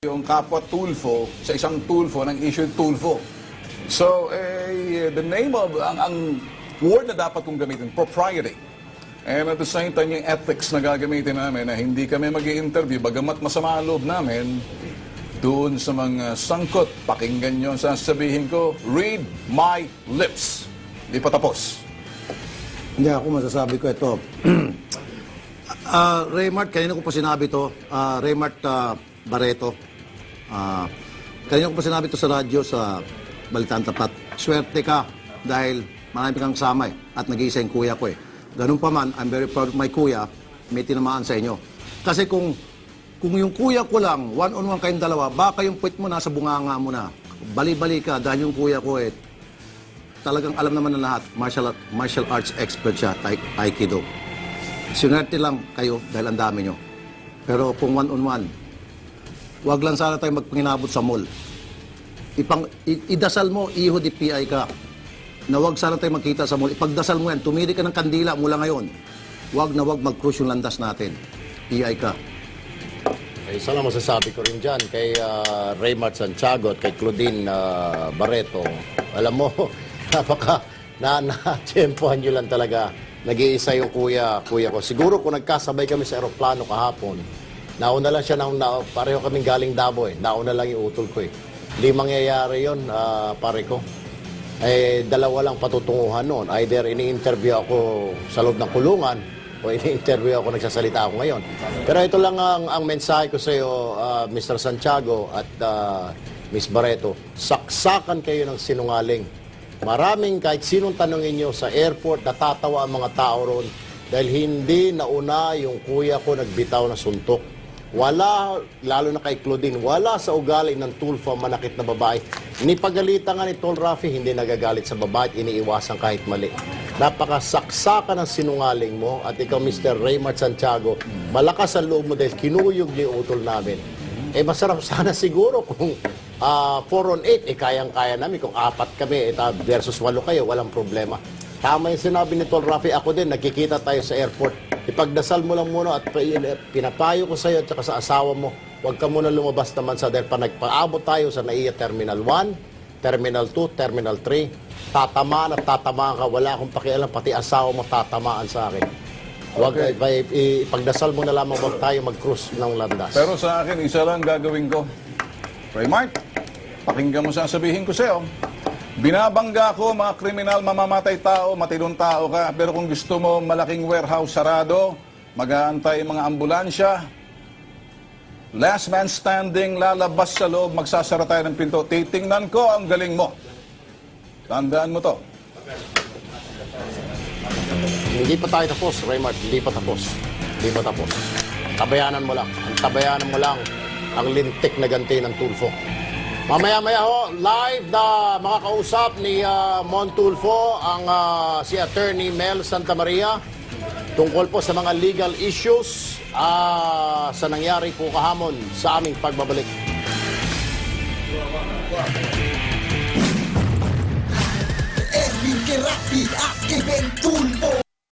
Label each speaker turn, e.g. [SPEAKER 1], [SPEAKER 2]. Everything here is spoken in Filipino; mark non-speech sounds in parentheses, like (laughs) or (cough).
[SPEAKER 1] yung kapwa Tulfo sa isang Tulfo ng issued Tulfo. So, eh, the name of, ang, ang word na dapat kong gamitin, propriety. And at the same time, yung ethics na gagamitin namin na hindi kami mag interview bagamat masama ang loob namin, doon sa mga sangkot, pakinggan nyo ang sasabihin ko, read my lips. Hindi pa tapos.
[SPEAKER 2] Hindi ako masasabi ko ito. (clears throat) Ah, Raymart, kanina ko pa sinabi to, ah, Raymart ah, Barreto. Ah, kanina ko pa sinabi to sa radyo sa Balitaan Tapat. Swerte ka dahil marami kang kasama eh, at nag-iisa yung kuya ko eh. Ganun pa man, I'm very proud of my kuya, may tinamaan sa inyo. Kasi kung kung yung kuya ko lang, one-on-one kayong dalawa, baka yung puwit mo nasa bunganga mo na. Bali-bali ka dahil yung kuya ko eh, talagang alam naman ng lahat, martial, martial arts expert siya, tai- Aikido. Sinerte lang kayo dahil ang dami nyo. Pero kung one-on-one, wag lang sana tayo magpanginabot sa mall. Ipang, idasal mo, iho di PI ka. Na wag sana tayo magkita sa mall. Ipagdasal mo yan, tumili ka ng kandila mula ngayon. Wag na wag mag-cruise yung landas natin. PI ka.
[SPEAKER 3] Eh, isa lang masasabi ko rin dyan kay ah, Raymart Santiago at kay Claudine ah, Barreto. Alam mo, (laughs) napaka na na-tempohan nyo lang talaga. Nag-iisa yung kuya, kuya ko. Siguro kung nagkasabay kami sa aeroplano kahapon, nauna lang siya, ng, na, pareho kaming galing Davao eh. Nauna lang yung utol ko eh. Hindi mangyayari yun, ah, pare ko. Eh, dalawa lang patutunguhan noon. Either ini-interview ako sa loob ng kulungan o ini-interview ako, nagsasalita ako ngayon. Pero ito lang ang, ang mensahe ko sa iyo, ah, Mr. Santiago at ah, Miss Barreto. Saksakan kayo ng sinungaling. Maraming kahit sinong tanongin nyo sa airport, natatawa ang mga tao roon dahil hindi nauna yung kuya ko nagbitaw na suntok. Wala, lalo na kay Claudine, wala sa ugali ng Tulfo manakit na babae. Nipagalitan nga ni Tol Rafi, hindi nagagalit sa babae, at iniiwasan kahit mali. Napakasaksakan ng sinungaling mo at ikaw, Mr. Raymart Santiago, malakas ang loob mo dahil kinuyog yung utol namin. Eh, masarap sana siguro kung ah 4 on 8, eh, kayang-kaya namin. Kung apat kami eh, versus walo kayo, walang problema. Tama yung sinabi ni Tol Rafi, ako din, nagkikita tayo sa airport. Ipagdasal mo lang muna at pa- pinapayo ko sa iyo at saka sa asawa mo, huwag ka muna lumabas naman sa dahil pa nagpaabot tayo sa NAIA Terminal 1, Terminal 2, Terminal 3. Tatamaan at tatamaan ka, wala akong pakialam, pati asawa mo tatamaan sa akin. Huwag,
[SPEAKER 1] Okay.
[SPEAKER 3] i- ipagdasal mo na lamang huwag tayo mag-cruise ng landas.
[SPEAKER 1] Pero sa akin, isa lang gagawin ko. Raymart, pakinggan mo sa sabihin ko sa'yo. Binabangga ko mga kriminal, mamamatay tao, matinong tao ka. Pero kung gusto mo malaking warehouse sarado, mag-aantay mga ambulansya, last man standing, lalabas sa loob, magsasara tayo ng pinto. Titingnan ko ang galing mo. Tandaan mo to.
[SPEAKER 3] Hindi pa tayo tapos, Raymart. Hindi pa tapos. Hindi pa tapos. Tabayanan mo lang. Ang tabayanan mo lang ang lintik na ganti ng Tulfo. Mamaya-maya ho, live na mga kausap ni ah, Mon Tulfo, ang ah, si Attorney Mel Santa Maria, tungkol po sa mga legal issues ah, sa nangyari po kahamon sa aming pagbabalik.
[SPEAKER 4] Erwin Kerapi at Kevin Tulfo